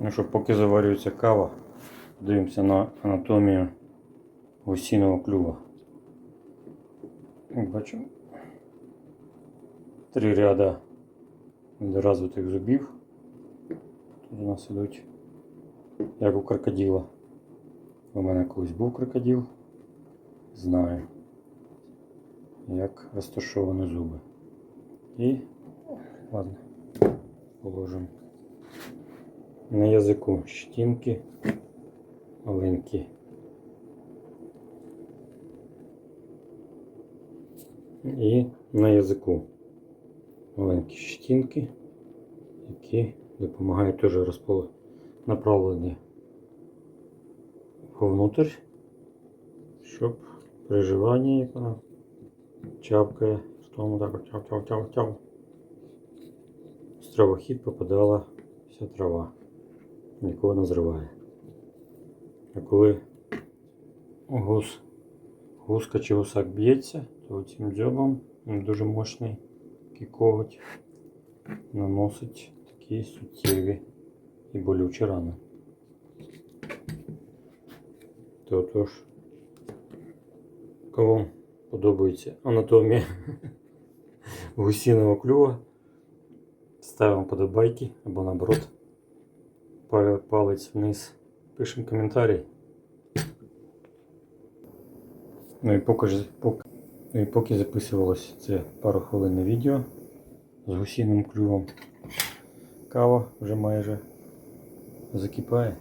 Ну що, поки заварюється кава, дивимося на анатомію гусіного клюва. Бачимо, три ряда недоразвитих зубів. Тут у нас ідуть, як у крокодила. У мене колись був крокодил. Знаю, як розташовані зуби. І ладно, положимо. На язику. Щітинки маленькі. І на язику. Маленькі щітинки, які допомагають теж розпол... направлені вовнутрь, щоб при жуванні, як вона чавкає, в тому так от тяв тяв тяв тяв з травохід попадала вся трава, нікого не зриває. А коли гус, гуска чи гусак б'ється, то цим дзьобом дуже мощний коготь наносить такі суттєві і болючі рани. То тож, кому подобається анатомія гусіного клюва, ставимо подобайки або наоборот палець вниз, пишемо коментарі. Ну і поки, поки, ну і поки записувалось це пару хвилин на відео з гусіним клювом. Кава вже майже закипає.